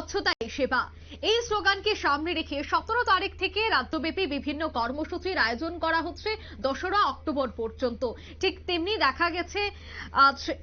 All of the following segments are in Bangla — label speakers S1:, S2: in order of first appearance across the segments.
S1: স্বচ্ছতাই সেবা এই স্লোগানকে সামনে রেখে সতেরো তারিখ থেকে রাজ্যব্যাপী বিভিন্ন কর্মসূচির আয়োজন করা হচ্ছে দোসরা অক্টোবর পর্যন্ত। ঠিক তেমনি দেখা গেছে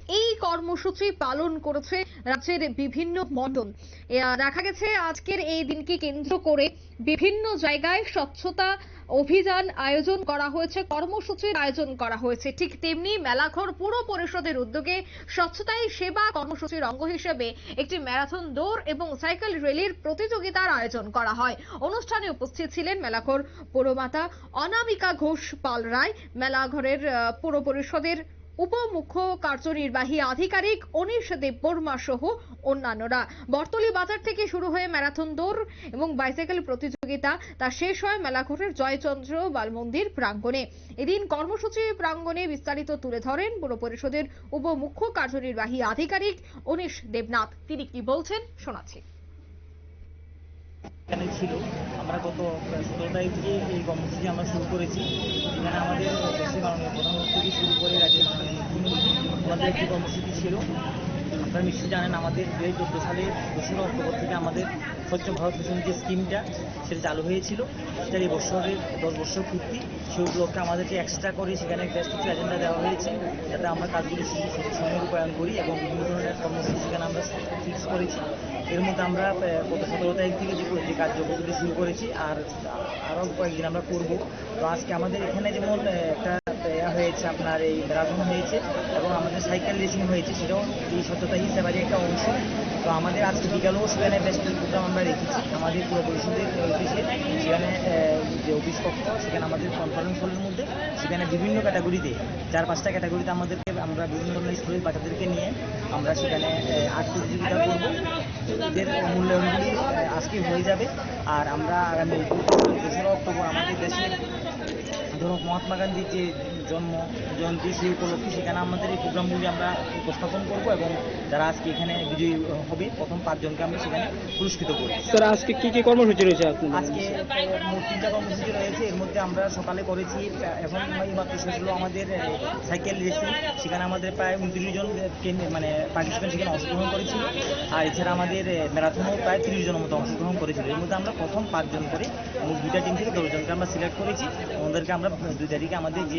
S1: এই কর্মসূচি পালন করেছে রাজ্যের বিভিন্ন আহ, দেখা গেছে আজকের এই দিনকে কেন্দ্র করে বিভিন্ন জায়গায় স্বচ্ছতা অভিযান আয়োজন করা হয়েছে কর্মসূচির আয়োজন করা হয়েছে। ঠিক তেমনি মেলাঘর পুর পরিষদের উদ্যোগে স্বচ্ছতাই সেবা কর্মসূচির অঙ্গ হিসেবে একটি ম্যারাথন দৌড় এবং সাইকেল র্যালির প্রতিযোগিতার আয়োজন করা হয়। অনুষ্ঠানে উপস্থিত ছিলেন মেলাঘর পৌরমাতা অনামিকা ঘোষ পাল রায়। মেলাঘরের পুর পরিষদের উপমুখ্য কার্যনির্বাহী আধিকারিক অনিশ দেববর্মা সহ অন্যান্যরা। বর্তলি বাজার থেকে শুরু হয়ে ম্যারাথন দৌড় এবং বাইসাইকেল প্রতিযোগিতা, তা শেষ হয় মেলাঘরের জয়চন্দ্র বাল মন্দির প্রাঙ্গণে। এদিন কর্মসূচি প্রাঙ্গণে বিস্তারিত তুলে ধরেন পুর পরিষদের উপমুখ্য কার্যনির্বাহী আধিকারিক অনিশ দেবনাথ। তিনি কি বলছেন, শোনাচ্ছি।
S2: এখানে ছিল। আমরা গত সতেরো তারিখ থেকে এই কর্মসূচি আমরা শুরু করেছি। এখানে আমাদের দেশের মাননীয় প্রধানমন্ত্রী শুরু করে রাজ্যের মাননীয় ওনাদের একটি কর্মসূচি ছিল। আপনারা নিশ্চয়ই জানেন আমাদের দু হাজার চোদ্দ সালের দোসরা অক্টোবর থেকে আমাদের স্বচ্ছ ভারত মিশন যে স্কিমটা, সেটা চালু হয়েছিল। সেটার এই বছরের দশ বছর পূর্তি। সেই উপলক্ষে আমাদেরকে এক্সট্রা করে সেখানে বেশ কিছু এজেন্ডা দেওয়া হয়েছে। যাতে আমরা কাজগুলি সময়ে রূপায়ণ করি এবং বিভিন্ন সেখানে আমরা ফিক্স করেছি, এর মধ্যে আমরা গত সতেরো তারিখ থেকে যে কার্যক্রমগুলি শুরু করেছি, আর আরও কয়েকদিন আমরা করব। তো আজকে আমাদের এখানে যেমন একটা হয়েছে, আপনার এই ম্যারাথন হয়েছে, এবং আমাদের সাইকেল রেসিং হয়েছে, সেটাও এই স্বচ্ছতা হিসেবেরই একটা অংশ। তো আমাদের আজকে বিকালেও সেখানে বেশ কিছু প্রোগ্রাম আমরা রেখেছি। আমাদের পুরো পরিষদের অফিসে সেখানে অফিস কক্ষ, সেখানে আমাদের কনফারেন্স হলের মধ্যে, সেখানে বিভিন্ন ক্যাটাগরিতে চার পাঁচটা ক্যাটাগরিতে আমাদেরকে, আমরা বিভিন্ন ধরনের স্কুলের বাচ্চাদেরকে নিয়ে আমরা সেখানে আর্ট প্রতিযোগিতা করব। এদের মূল্যায়নগুলি আজকে হয়ে যাবে। আর আমরা আগামী দোসরা অক্টোবর আমাদের দেশের ধরো মহাত্মা গান্ধীর যে জন্ম জয়ন্তী সেই উপলক্ষে সেখানে আমাদের এই প্রোগ্রামগুলি আমরা উপস্থাপন করব এবং যারা আজকে এখানে বিজয়ী হবে প্রথম পাঁচজনকে আমরা সেখানে পুরস্কৃত করব।
S3: স্যার আজকে কি কি কর্মসূচি রয়েছে
S2: আজকে মোট তিনটা কর্মসূচি রয়েছে। এর মধ্যে আমরা সকালে করেছি এখন এই মাত্র শেষ হলো আমাদের সাইকেল রেসিং। সেখানে আমাদের প্রায় উনত্রিশ জন মানে পার্টিসিপেন্ট সেখানে অংশগ্রহণ করেছিল। আর এছাড়া আমাদের ম্যারাথনেও প্রায় তিরিশ জনের মতো অংশগ্রহণ করেছিল। এর মধ্যে আমরা প্রথম পাঁচজন করে দুইটা টিম থেকে দশজনকে আমরা সিলেক্ট করেছি। ওদেরকে আমরা দুই তারিখে আমাদের যে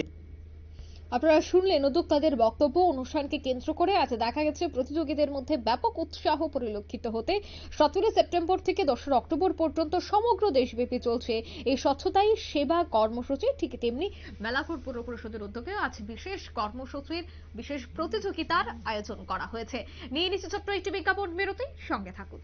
S1: আপনারা শুনলেন উদ্যোক্তাদের বক্তব্য। অনুষ্ঠানকে কেন্দ্র করে আজ দেখা গেছে প্রতিযোগীদের মধ্যে ব্যাপক উৎসাহ পরিলক্ষিত হতে। সতেরো সেপ্টেম্বর থেকে দোসরা অক্টোবর পর্যন্ত সমগ্র দেশব্যাপী চলছে এই স্বচ্ছতাই সেবা কর্মসূচি। ঠিক তেমনি মেলাপুর পুর পরিষদের উদ্যোগে আজ বিশেষ কর্মসূচির বিশেষ প্রতিযোগিতার আয়োজন করা হয়েছে। নিয়ে নিচ্ছে ছোট্ট একটি বিজ্ঞাপন। বিরতি সঙ্গে থাকুন।